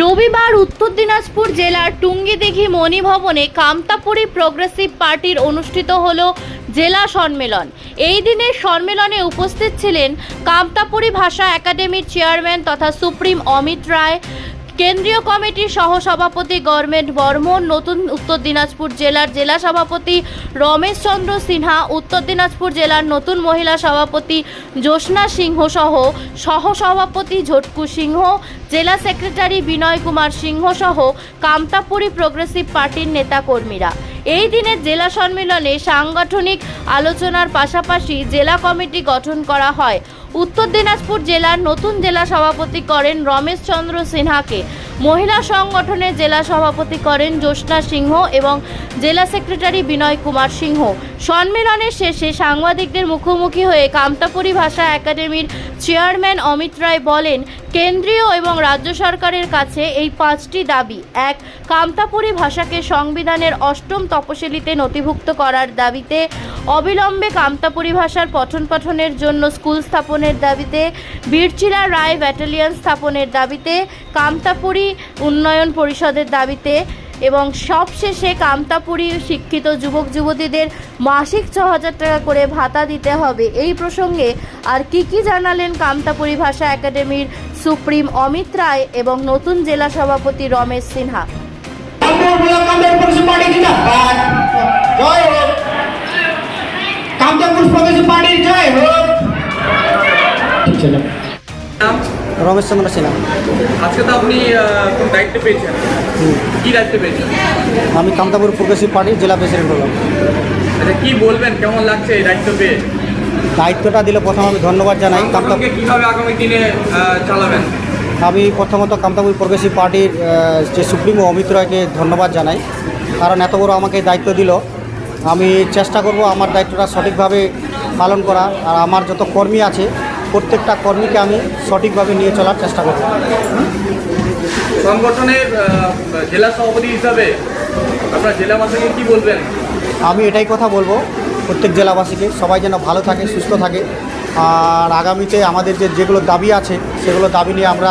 রবিবার উত্তর দিনাজপুর জেলার টুঙ্গিদিঘি মণিভবনে কামতাপুরী প্রোগ্রেসিভ পার্টির অনুষ্ঠিত হল জেলা সম্মেলন। এই দিনের সম্মেলনে উপস্থিত ছিলেন কামতাপুরি ভাষা একাডেমির চেয়ারম্যান তথা সুপ্রিম অমিত রায় কেন্দ্রীয় কমিটির সহসভাপতি গভর্নমেন্ট বর্মন নতুন উত্তর দিনাজপুর জেলার জেলা সভাপতি রমেশ চন্দ্র সিনহা, উত্তর দিনাজপুর জেলার নতুন মহিলা সভাপতি জ্যোৎস্না সিংহ সহ সহসভাপতি ঝটকু সিংহ, জেলা সেক্রেটারি বিনয় কুমার সিংহ সহ কামতাপুরী প্রোগ্রেসিভ পার্টির নেতাকর্মীরা। এই দিনের জেলা সম্মেলনে সাংগঠনিক আলোচনার পাশাপাশি জেলা কমিটি গঠন করা হয়। উত্তর দিনাজপুর জেলার নতুন জেলা সভাপতি করেন রমেশ চন্দ্র সিনহাকে। মহিলা সংগঠনের জেলা সভাপতি করেন জ্যোৎস্না সিংহ এবং জেলা সেক্রেটারি বিনয় কুমার সিংহ। সম্মেলনের শেষে সাংবাদিকদের মুখোমুখি হয়ে কামতাপুরী ভাষা একাডেমির চেয়ারম্যান অমিত রায় বলেন কেন্দ্রীয় এবং রাজ্য সরকারের কাছে এই পাঁচটি দাবি। এক কামতাপুরী ভাষাকে সংবিধানের অষ্টম তপশিলিতে নথিভুক্ত করার দাবিতে, অবিলম্বে কামতাপুরী ভাষার পঠন পাঠনের জন্য স্কুল স্থাপনের দাবিতে বীরচিলা রায় ব্যাটালিয়ন স্থাপনের দাবিতে কামতাপুরী উন্নয়ন পরিষদের দাবিতে এবং সবশেষে কামতাপুরী শিক্ষিত যুবক যুবতীদের মাসিক ছ হাজার টাকা করে ভাতা দিতে হবে। এই প্রসঙ্গে আর কি কি জানালেন কামতাপুরী ভাষা একাডেমির সুপ্রিম অমিত রায় এবং নতুন জেলা সভাপতি রমেশ সিনহা? রমেশ চন্দ্র সিনহা। আজকে তো আপনি কোন দায়িত্ব পেয়েছেন? কি দায়িত্ব পেয়েছেন? আমি কামতাপুর প্রগ্রেসিভ পার্টির জেলা প্রেসিডেন্ট হলাম। আচ্ছা কি বলবেন? কেমন লাগছে এই দায়িত্ব পেয়ে? দায়িত্বটা দিলে প্রথম আমি ধন্যবাদ জানাই। কামতা কামতাপুরকে কীভাবে আগামী দিনে চালাবেন? আমি প্রথমত কামতাপুর প্রগ্রেসিভ পার্টির যে সুপ্রিমো অমিত রায়কে ধন্যবাদ জানাই। কারণ এত বড় আমাকে দায়িত্ব দিল। আমি চেষ্টা করব আমার দায়িত্বটা সঠিকভাবে পালন করা। আর আমার যত কর্মী আছে প্রত্যেকটা কর্মীকে আমি সঠিকভাবে নিয়ে চলার চেষ্টা করব। সংগঠনের জেলা সভাপতি হিসাবে আপনার জেলাবাসীকে কি বলবেন? আমি এটাই কথা বলব প্রত্যেক জেলাবাসীকে সবাই যেন ভালো থাকে সুস্থ থাকে। আর আগামীতে আমাদের যে যেগুলো দাবি আছে সেগুলো দাবি নিয়ে আমরা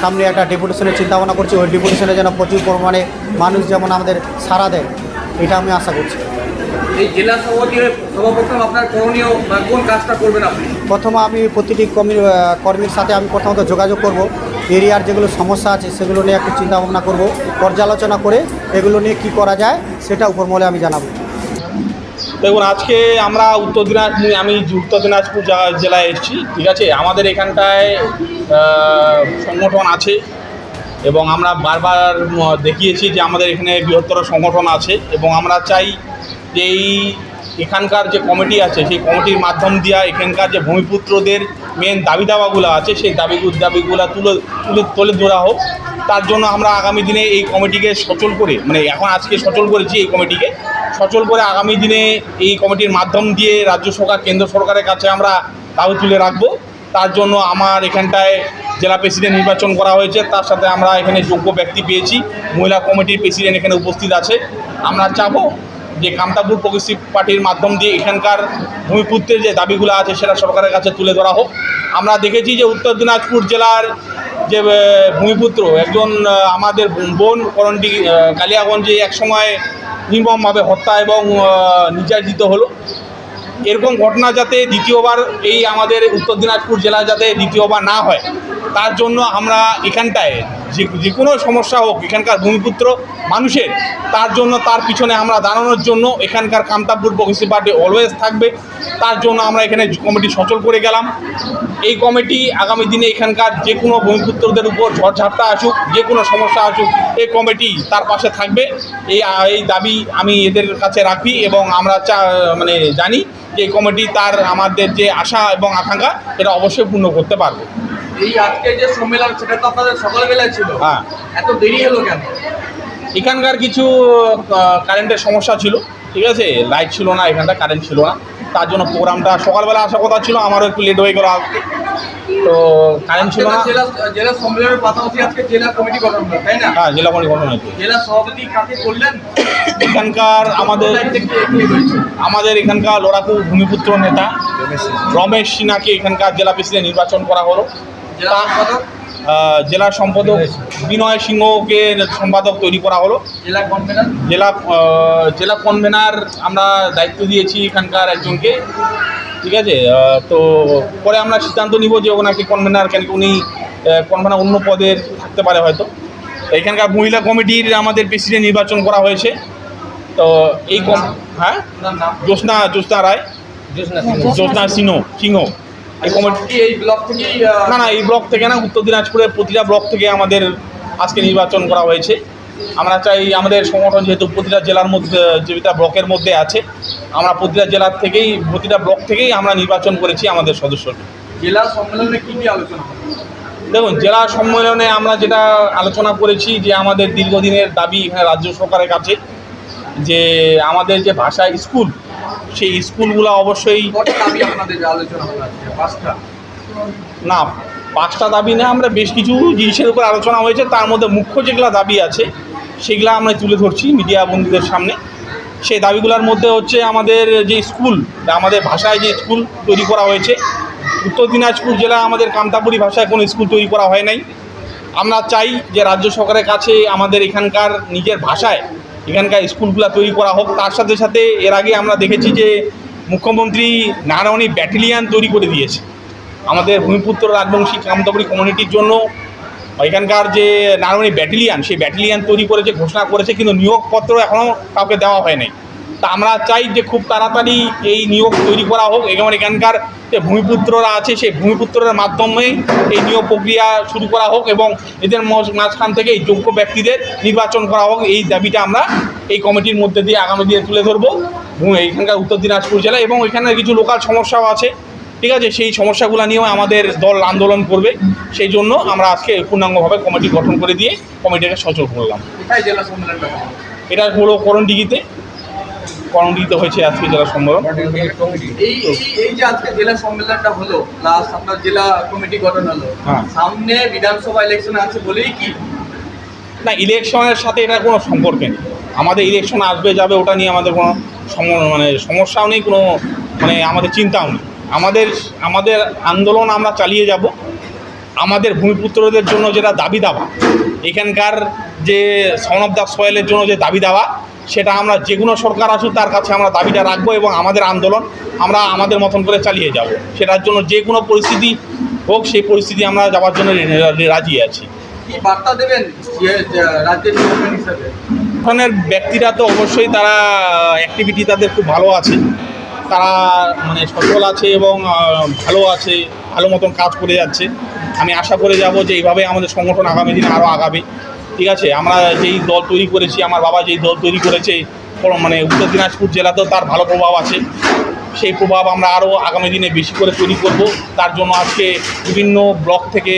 সামনে একটা ডেপুটেশনের চিন্তাভাবনা করছি। ওই ডেপুটেশনে যেন প্রচুর পরিমাণে মানুষ যেমন আমাদের সাড়া দেয় এটা আমি আশা করছি। এই জেলা সভাপতি সর্বপ্রথম আপনার করণীয় কোন কাজটা করবেন আপনি? প্রথমে আমি প্রতিটি কর্মী আহ, কর্মীর সাথে আমি প্রথমত যোগাযোগ করব। এরিয়ার যেগুলো সমস্যা আছে, সেগুলো নিয়ে একটু চিন্তাভাবনা করব, পর্যালোচনা করে এগুলো নিয়ে কি করা যায়, সেটা উপরমলে আমি জানাব। দেখুন, আজকে আমরা উত্তর দিনাজপুর, আমি উত্তর দিনাজপুর জেলায় এসেছি, ঠিক আছে? আমাদের এখানটায় সংগঠন আছে এবং আমরা বারবার দেখিয়েছি যে আমাদের এখানে বৃহত্তর সংগঠন আছে এবং আমরা চাই যে এই এখানকার যে কমিটি আছে, সেই কমিটির মাধ্যম দিয়া এখানকার যে ভূমিপুত্রদের মেন দাবি দাওয়াগুলো আছে, সেই দাবি দাবিগুলো তুলে তুলে তুলে ধরা হোক। তার জন্য আমরা আগামী দিনে এই কমিটিকে সচল করে মানে এখন আজকে সচল করেছি এই কমিটিকে, সচল করে আগামী দিনে এই কমিটির মাধ্যম দিয়ে রাজ্য সরকার, কেন্দ্র সরকারের কাছে আমরা দাবি তুলে রাখব। তার জন্য আমার এখানটায় জেলা প্রেসিডেন্ট নির্বাচন করা হয়েছে, তার সাথে আমরা এখানে যোগ্য ব্যক্তি পেয়েছি। মহিলা কমিটির প্রেসিডেন্ট এখানে উপস্থিত আছে। আমরা চাবো যে কামতাপুর প্রগ্রেসিভ পার্টির মাধ্যম দিয়ে এখানকার ভূমিপুত্রের যে দাবিগুলো আছে সেটা সরকারের কাছে তুলে ধরা হোক। আমরা দেখেছি যে উত্তর দিনাজপুর জেলার যে ভূমিপুত্র একজন আমাদের বোন করণটি কালিয়াগঞ্জে একসময় নির্মমভাবে হত্যা এবং নির্যাতিত হলো। এরকম ঘটনা যাতে দ্বিতীয়বার এই আমাদের উত্তর দিনাজপুর জেলা যাতে দ্বিতীয়বার না হয়, তার জন্য আমরা এখানটায় যে যে কোনো সমস্যা হোক, এখানকার ভূমিপুত্র মানুষের। তার জন্য তার পিছনে আমরা দাঁড়ানোর জন্য এখানকার কামতাপুর প্রগ্রেসিভ পার্টি অলওয়েজ থাকবে। তার জন্য আমরা এখানে কমিটি সচল করে গেলাম। এই কমিটি আগামী দিনে এখানকার যে কোনো ভূমিপুত্রদের উপর ঝড়ঝাপটা আসুক যে কোনো সমস্যা আসুক এই কমিটি তার পাশে থাকবে। এই এই দাবি আমি এদের কাছে রাখি এবং আমরা চা মানে জানি যে এই কমিটি তার আমাদের যে আশা এবং আকাঙ্ক্ষা এটা অবশ্যই পূর্ণ করতে পারবে। এই আজকে যে সম্মেলন সেটা তো আপনাদের সকালবেলায় ছিল। হ্যাঁ। এত দেরি হলো কেন? এখানকার কিছু কারেন্টের সমস্যা ছিল ঠিক আছে? লাইট ছিল না এখানটা কারেন্ট ছিল না। তার জন্য প্রোগ্রামটা সকালবেলা আসার কথা ছিল আমারও একটু লেট হয়ে গেল আসতে তো কারেন্ট ছিল না। জেলা সম্মেলনের পাশাপাশি আজকে জেলা কমিটি গঠন তাই না? হ্যাঁ জেলা কমিটি গঠন হয়েছে। জেলা সভাপতি কাকে করলেন? এখানকার আমাদের? আমাদের এখানকার লড়াকু ভূমিপুত্র নেতা রমেশ সিনহাকে এখানকার জেলা প্রেসিডেন্ট নির্বাচন করা হলো। জেলা সম্পাদক? বিনয় সিংহকে সম্পাদক তৈরি করা হলো। জেলা কনভেনার জেলা জেলা কনভেনার আমরা দায়িত্ব দিয়েছি এখানকার একজনকে ঠিক আছে? তো পরে আমরা সিদ্ধান্ত নিব যে ওনাকে কনভেনার কেন উনি কনভেনার অন্য পদের থাকতে পারে হয়তো। এখানকার মহিলা কমিটির আমাদের প্রেসিডেন্ট নির্বাচন করা হয়েছে। তো এই কম হ্যাঁ? জ্যোৎস্না জ্যোৎস্না রায়। জ্যোৎস্না সিংহ সিংহ। এই কমিটি এই ব্লক থেকেই না না এই ব্লক থেকে না উত্তর দিনাজপুরের প্রতিটা ব্লক থেকে আমাদের আজকে নির্বাচন করা হয়েছে। আমরা চাই আমাদের সংগঠন যেহেতু প্রতিটা জেলার মধ্যে যেটা ব্লকের মধ্যে আছে আমরা প্রতিটা জেলার থেকেই প্রতিটা ব্লক থেকেই আমরা নির্বাচন করেছি আমাদের সদস্যকে। জেলা সম্মেলনে কি কি আলোচনা দেখুন জেলা সম্মেলনে আমরা যেটা আলোচনা করেছি যে আমাদের দীর্ঘদিনের দাবি এখানে রাজ্য সরকারের কাছে যে আমাদের যে ভাষা স্কুল সেই স্কুলগুলো অবশ্যই দাবি আপনাদের আলোচনা না, পাঁচটা দাবি না, আমরা বেশ কিছু জিনিসের উপর আলোচনা হয়েছে। তার মধ্যে মুখ্য যেগুলো দাবি আছে, সেগুলো আমরা তুলে ধরছি মিডিয়া বন্ধুদের সামনে। সেই দাবিগুলোর মধ্যে হচ্ছে আমাদের যে স্কুল, আমাদের ভাষায় যে স্কুল তৈরি করা হয়েছে, উত্তর দিনাজপুর জেলা আমাদের কামতাপুরি ভাষায় কোনো স্কুল তৈরি করা হয় নাই। আমরা চাই যে রাজ্য সরকারের কাছে আমাদের এখানকার নিজের ভাষায় এখানকার স্কুলগুলো তৈরি করা হোক। তার সাথে সাথে এর আগে আমরা দেখেছি যে মুখ্যমন্ত্রী নারায়ণী ব্যাটালিয়ান তৈরি করে দিয়েছে। আমাদের ভূমিপুত্র রাজবংশী কামতাপুরি কমিউনিটির জন্য এখানকার যে নারায়ণী ব্যাটালিয়ান, সেই ব্যাটালিয়ান তৈরি করেছে, ঘোষণা করেছে, কিন্তু নিয়োগপত্র এখনও কাউকে দেওয়া হয় নাই। তা আমরা চাই যে খুব তাড়াতাড়ি এই নিয়োগ তৈরি করা হোক এবং এখানকার যে ভূমিপুত্ররা আছে, সেই ভূমিপুত্রের মাধ্যমে এই নিয়োগ প্রক্রিয়া শুরু করা হোক এবং এদের মাঝখান থেকে এই যোগ্য ব্যক্তিদের নির্বাচন করা হোক, এই দাবিটা আমরা এই কমিটির মধ্যে দিয়ে আগামী দিনে তুলে ধরবো। এইখানকার উত্তর দিনাজপুর জেলা এবং এখানে কিছু লোকাল সমস্যাও আছে ঠিক আছে? সেই সমস্যাগুলো নিয়েও আমাদের দল আন্দোলন করবে। সেই জন্য আমরা আজকে পূর্ণাঙ্গভাবে কমিটি গঠন করে দিয়ে কমিটিকে সচল করলাম। এটা হলো করণডিগিতে করণডিগিতে হয়েছে আজকে জেলা সম্মেলন। এই এই- যে আজকে জেলা সম্মেলনটা হলো প্লাস আপনার জেলা কমিটি গঠন হলো হ্যাঁ। সামনে বিধানসভা ইলেকশন আছে বলেই কি? না ইলেকশনের সাথে এটা কোনো সম্পর্ক নেই। আমাদের ইলেকশন আসবে যাবে ওটা নিয়ে আমাদের কোনো মানে সমস্যাও নেই, কোনো মানে আমাদের চিন্তাও নেই। আমাদের আমাদের আন্দোলন আমরা চালিয়ে যাব। আমাদের ভূমিপুত্রদের জন্য যেটা দাবি দাওয়া এখানকার যে সন অফ দ্য সয়েলের জন্য যে দাবি দেওয়া সেটা আমরা যে কোনো সরকার আসুক, তার কাছে আমরা দাবিটা রাখব এবং আমাদের আন্দোলন আমরা আমাদের মতন করে চালিয়ে যাব। সেটার জন্য যে কোনো পরিস্থিতি হোক, সেই পরিস্থিতি আমরা যাওয়ার জন্য রাজি আছি। কি বার্তা দেবেন রাজ্যের ধরনের ব্যক্তিরা তো অবশ্যই তারা অ্যাক্টিভিটি তাদের খুব ভালো আছে। তারা মানে সচল আছে এবং ভালো আছে, ভালো মতন কাজ করে যাচ্ছে। আমি আশা করে যাব যে এইভাবে আমাদের সংগঠন আগামী দিনে আরও আগাবে। ঠিক আছে? আমরা যেই দল তৈরি করেছি, আমার বাবা যেই দল তৈরি করেছে মানে উত্তর দিনাজপুর জেলাতেও তার ভালো প্রভাব আছে। সেই প্রভাব আমরা আরও আগামী দিনে বেশি করে তৈরি করব। তার জন্য আজকে বিভিন্ন ব্লক থেকে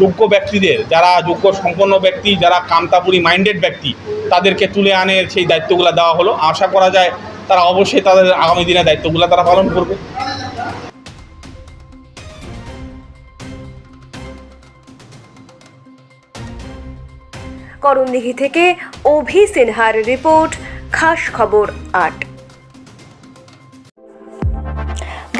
যোগ্য ব্যক্তিদের, যারা যোগ্য সম্পন্ন ব্যক্তি, যারা কামতাপুরি মাইন্ডেড ব্যক্তি, তাদেরকে তুলে আনে সেই দায়িত্বগুলো দেওয়া হলো। আশা করা যায় তারা অবশ্যই তাদের আগামী দিনে দায়িত্বগুলো তারা পালন করবে। করণদিঘি থেকে অভি সিনহার রিপোর্ট, খাস খবর আট।